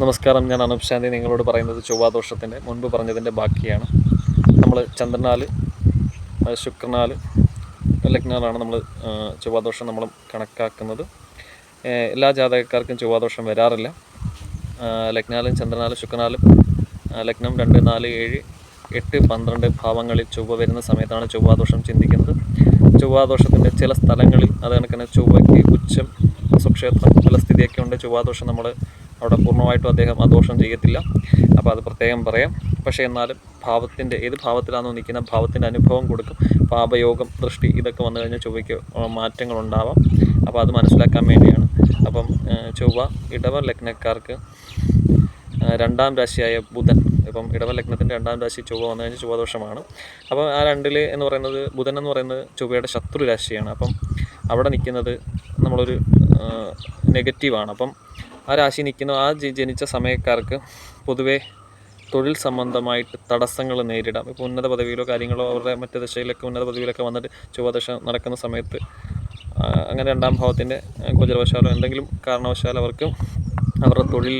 നമസ്കാരം ഞാൻ അനൂപ് ശാന്തി. നിങ്ങളോട് പറയുന്നത് ചൊവ്വാദോഷത്തിന്റെ മുൻപ് പറഞ്ഞതിന്റെ ബാക്കിയാണ്. നമ്മൾ ചന്ദ്രനാല് ശുക്രനാല് ലഗ്നാലാണ് നമ്മൾ ചൊവ്വാദോഷം നമ്മൾ കണക്കാക്കുന്നത്. എല്ലാ ജാതകക്കാർക്കും ചൊവ്വാദോഷം വരാറില്ല. ലഗ്നാലും ചന്ദ്രനാലും ശുക്രനാലും ലഗ്നം രണ്ട് നാല് ഏഴ് എട്ട് പന്ത്രണ്ട് ഭാവങ്ങളിൽ ചൊവ്വ വരുന്ന സമയത്താണ് ചൊവ്വാദോഷം ചിന്തിക്കുന്നത്. ചൊവ്വാദോഷത്തിന്റെ ചില സ്ഥലങ്ങളിൽ അത് കണക്കിന് ചൊവ്വയ്ക്ക് ഉച്ചം സ്വക്ഷേത്രം ചില സ്ഥിതിയൊക്കെ ഉണ്ട്. ചൊവ്വാദോഷം നമ്മൾ അവിടെ പൂർണമായിട്ടും അദ്ദേഹം ആ ദോഷം ചെയ്യത്തില്ല. അപ്പോൾ അത് പ്രത്യേകം പറയാം. പക്ഷേ എന്നാലും ഭാവത്തിന്റെ ഏത് ഭാവത്തിലാണോ നിൽക്കുന്ന ഭാവത്തിന്റെ അനുഭവം കൊടുക്കും. പാപയോഗം ദൃഷ്ടി ഇതൊക്കെ വന്നു കഴിഞ്ഞാൽ ചൊവ്വയ്ക്ക് മാറ്റങ്ങൾ ഉണ്ടാവാം അപ്പോൾ അത് മനസ്സിലാക്കാൻ വേണ്ടിയാണ്. അപ്പം ചൊവ്വ ഇടവ ലഗ്നക്കാർക്ക് രണ്ടാം രാശിയായ ബുധൻ ഇപ്പം ഇടവ ലഗ്നത്തിന്റെ രണ്ടാം രാശി ചൊവ്വ വന്നു കഴിഞ്ഞാൽ ചൊവ്വദോഷമാണ്. അപ്പം ആ രണ്ടിൽ എന്ന് പറയുന്നത് ബുധൻ എന്ന് പറയുന്നത് ചൊവ്വയുടെ ശത്രു രാശിയാണ്. അപ്പം അവിടെ നിൽക്കുന്നത് നമ്മളൊരു നെഗറ്റീവാണ്. അപ്പം ആ രാശി നിൽക്കുന്ന ആ ജനിച്ച സമയക്കാർക്ക് പൊതുവേ തൊഴിൽ സംബന്ധമായിട്ട് തടസ്സങ്ങൾ നേരിടാം. ഇപ്പോൾ ഉന്നത പദവിയിലോ കാര്യങ്ങളോ അവരുടെ മറ്റ് ദശയിലൊക്കെ ഉന്നത പദവിയിലൊക്കെ വന്നിട്ട് ചൊവ്വാദശ നടക്കുന്ന സമയത്ത് അങ്ങനെ രണ്ടാം ഭാവത്തിന്റെ ഗോചരവശാലോ എന്തെങ്കിലും കാരണവശാൽ അവർക്ക് അവരുടെ തൊഴിൽ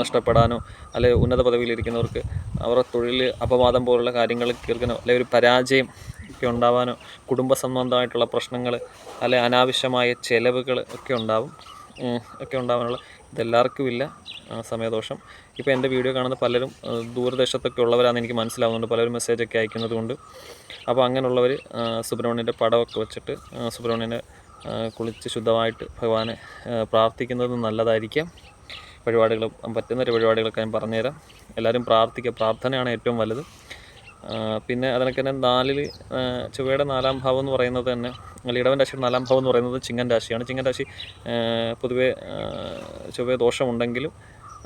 നഷ്ടപ്പെടാനോ അല്ലെങ്കിൽ ഉന്നത പദവിയിലിരിക്കുന്നവർക്ക് അവരുടെ തൊഴിൽ അപവാദം പോലുള്ള കാര്യങ്ങൾ കേൾക്കാനോ അല്ലെങ്കിൽ ഒരു പരാജയം ഒക്കെ ഉണ്ടാവാനോ കുടുംബ സംബന്ധമായിട്ടുള്ള പ്രശ്നങ്ങൾ അല്ലെ അനാവശ്യമായ ചെലവുകൾ ഒക്കെ ഉണ്ടാവും. ഒക്കെ ഉണ്ടാവാനുള്ള ഇതെല്ലാവർക്കും ഇല്ല. സമയദോഷം. ഇപ്പോൾ എന്റെ വീഡിയോ കാണുന്ന പലരും ദൂരദേശത്തൊക്കെ ഉള്ളവരാണെന്ന് എനിക്ക് മനസ്സിലാവുന്നുണ്ട്. പലരും മെസ്സേജൊക്കെ അയക്കുന്നത് കൊണ്ട് അപ്പോൾ അങ്ങനെയുള്ളവർ സുബ്രഹ്മണ്യന്റെ പടമൊക്കെ വെച്ചിട്ട് സുബ്രഹ്മണ്യനെ കുളിച്ച് ശുദ്ധമായിട്ട് ഭഗവാനെ പ്രാർത്ഥിക്കുന്നത് നല്ലതായിരിക്കാം. വഴിപാടുകൾ പറ്റുന്ന വഴിപാടുകളൊക്കെ ഞാൻ പറഞ്ഞുതരാം. എല്ലാവരും പ്രാർത്ഥിക്കുക പ്രാർത്ഥനയാണ് ഏറ്റവും വലുത്. പിന്നെ അതിനൊക്കെ തന്നെ നാലിൽ ചൊവ്വയുടെ നാലാം ഭാവം എന്ന് പറയുന്നത് തന്നെ ലീടവൻ രാശിയുടെ നാലാം ഭാവം എന്ന് പറയുന്നത് ചിങ്ങൻ രാശിയാണ്. ചിങ്ങൻ രാശി പൊതുവേ ചൊവ്വ ദോഷമുണ്ടെങ്കിലും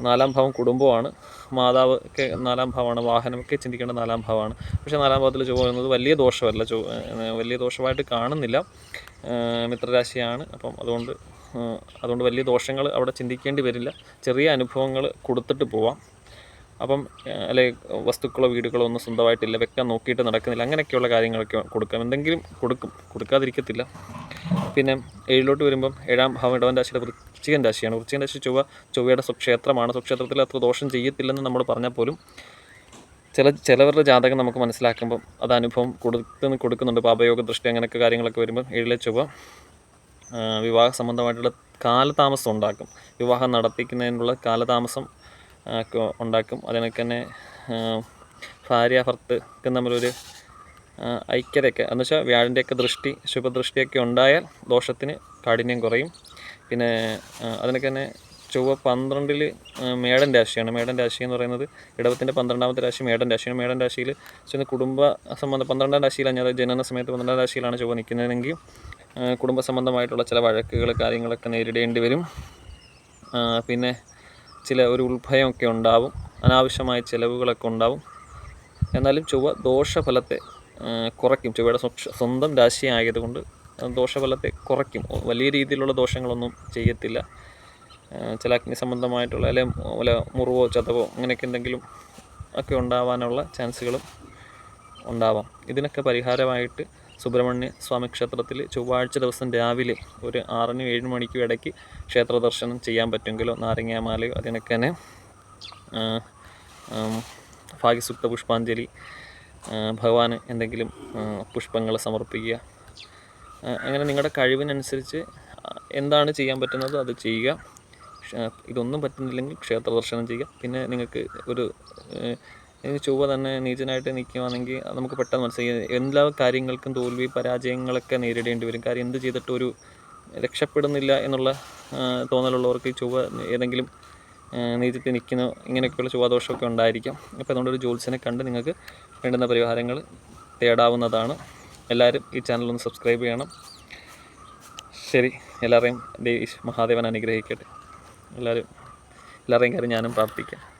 നാലാം ഭാവം കുടുംബമാണ് മാതാവ് ഒക്കെ നാലാം ഭാവമാണ് വാഹനമൊക്കെ ചിന്തിക്കേണ്ട നാലാം ഭാവമാണ്. പക്ഷേ നാലാം ഭാവത്തിൽ ചൊവ്വ വരുന്നത് വലിയ ദോഷമല്ല ചൊവ്വ വലിയ ദോഷമായിട്ട് കാണുന്നില്ല. മിത്രരാശിയാണ്. അപ്പം അതുകൊണ്ട് അതുകൊണ്ട് വലിയ ദോഷങ്ങൾ അവിടെ ചിന്തിക്കേണ്ടി വരില്ല. ചെറിയ അനുഭവങ്ങൾ കൊടുത്തിട്ട് പോവാം. അപ്പം അല്ലെ വസ്തുക്കളോ വീടുകളോ ഒന്നും സ്വന്തമായിട്ടില്ല വെക്കാൻ നോക്കിയിട്ട് നടക്കുന്നില്ല അങ്ങനെയൊക്കെയുള്ള കാര്യങ്ങളൊക്കെ കൊടുക്കാം. എന്തെങ്കിലും കൊടുക്കും കൊടുക്കാതിരിക്കത്തില്ല. പിന്നെ ഏഴിലോട്ട് വരുമ്പം ഏഴാം ഭാവം ഇടവൻ രാശിയുടെ വൃശ്ചികൻ രാശിയാണ്. വൃശ്ചികൻ രാശി ചൊവ്വ ചൊവ്വയുടെ സ്വക്ഷേത്രമാണ്. സ്വക്ഷേത്രത്തിൽ അത്ര ദോഷം ചെയ്യത്തില്ലെന്ന് നമ്മൾ പറഞ്ഞാൽ പോലും ചില ചിലവരുടെ ജാതകം നമുക്ക് മനസ്സിലാക്കുമ്പം അത് അനുഭവം കൊടുക്കുന്ന കൊടുക്കുന്നുണ്ട്. പാപയോഗ ദൃഷ്ടി അങ്ങനെയൊക്കെ കാര്യങ്ങളൊക്കെ വരുമ്പം ഏഴിലെ ചൊവ്വ വിവാഹ സംബന്ധമായിട്ടുള്ള കാലതാമസം ഉണ്ടാക്കും. വിവാഹം നടത്തിക്കുന്നതിനുള്ള കാലതാമസം ഉണ്ടാക്കും. അതിനൊക്കെ തന്നെ ഭാര്യ ഭർത്തക്കും തമ്മിലൊരു ഐക്യതയൊക്കെ എന്ന് വെച്ചാൽ വ്യാഴന്റെയൊക്കെ ദൃഷ്ടി ശുഭദൃഷ്ടിയൊക്കെ ഉണ്ടായാൽ ദോഷത്തിന് കാഠിന്യം കുറയും. പിന്നെ അതിനൊക്കെ തന്നെ ചൊവ്വ പന്ത്രണ്ടിൽ മേടൻ രാശിയാണ്. മേടൻ രാശി എന്ന് പറയുന്നത് ഇടവത്തിന്റെ പന്ത്രണ്ടാമത്തെ രാശി മേടൻ രാശിയാണ്. മേടൻ രാശിയിൽ ചെന്ന് കുടുംബ സംബന്ധം പന്ത്രണ്ടാം രാശിയിലാണ് ഞാൻ ജനന സമയത്ത് പന്ത്രണ്ടാം രാശിയിലാണ് ചൊവ്വ നിൽക്കുന്നതെങ്കിൽ കുടുംബ സംബന്ധമായിട്ടുള്ള ചില വഴക്കുകൾ കാര്യങ്ങളൊക്കെ നേരിടേണ്ടി വരും. പിന്നെ ചില ഒരു ഉത്ഭയമൊക്കെ ഉണ്ടാവും അനാവശ്യമായ ചിലവുകളൊക്കെ ഉണ്ടാവും. എന്നാലും ചൊവ്വ ദോഷഫലത്തെ കുറയ്ക്കും. ചൊവ്വയുടെ സ്വന്തം രാശി ആയതുകൊണ്ട് ദോഷഫലത്തെ കുറയ്ക്കും. വലിയ രീതിയിലുള്ള ദോഷങ്ങളൊന്നും ചെയ്യത്തില്ല. ചില അഗ്നി സംബന്ധമായിട്ടുള്ള അല്ലെ വല്ല മുറിവോ ചതവോ അങ്ങനെയൊക്കെ എന്തെങ്കിലും ഒക്കെ ഉണ്ടാവാനുള്ള ചാൻസുകളും ഉണ്ടാവാം. ഇതിനൊക്കെ പരിഹാരമായിട്ട് സുബ്രഹ്മണ്യ സ്വാമി ക്ഷേത്രത്തിൽ ചൊവ്വാഴ്ച ദിവസം രാവിലെ ഒരു ആറിനും ഏഴ് മണിക്കും ഇടയ്ക്ക് ക്ഷേത്ര ദർശനം ചെയ്യാൻ പറ്റുമെങ്കിലോ? നാരങ്ങാമാലയോ അതിനൊക്കെ തന്നെ ഭാഗ്യസുക്ത പുഷ്പാഞ്ജലി ഭഗവാന് എന്തെങ്കിലും പുഷ്പങ്ങൾ സമർപ്പിക്കുക. അങ്ങനെ നിങ്ങളുടെ കഴിവിനനുസരിച്ച് എന്താണ് ചെയ്യാൻ പറ്റുന്നത് അത് ചെയ്യുക. ഇതൊന്നും പറ്റുന്നില്ലെങ്കിൽ ക്ഷേത്ര ദർശനം ചെയ്യുക. പിന്നെ നിങ്ങൾക്ക് ഒരു ചൊവ്വ തന്നെ നീചനായിട്ട് നിൽക്കുകയാണെങ്കിൽ നമുക്ക് പെട്ടെന്ന് മനസ്സിലായി. എല്ലാ കാര്യങ്ങൾക്കും തോൽവി പരാജയങ്ങളൊക്കെ നേരിടേണ്ടി വരും. കാര്യം എന്ത് ചെയ്തിട്ടും ഒരു രക്ഷപ്പെടുന്നില്ല എന്നുള്ള തോന്നലുള്ളവർക്ക് ചൊവ്വ ഏതെങ്കിലും നീചത്തിൽ നിൽക്കുന്ന ഇങ്ങനെയൊക്കെയുള്ള ചൊവ്വാദോഷമൊക്കെ ഉണ്ടായിരിക്കാം. അപ്പോൾ അതുകൊണ്ട് ഒരു ജ്യോത്സ്യനെ കണ്ട് നിങ്ങൾക്ക് വേണ്ടുന്ന പരിഹാരങ്ങൾ തേടാവുന്നതാണ്. എല്ലാവരും ഈ ചാനൽ ഒന്ന് സബ്സ്ക്രൈബ് ചെയ്യണം. ശരി എല്ലാവരെയും ദൈവ മഹാദേവൻ അനുഗ്രഹിക്കട്ടെ. എല്ലാവരും എല്ലാവരെയും കാര്യം ഞാനും പ്രാർത്ഥിക്കാം.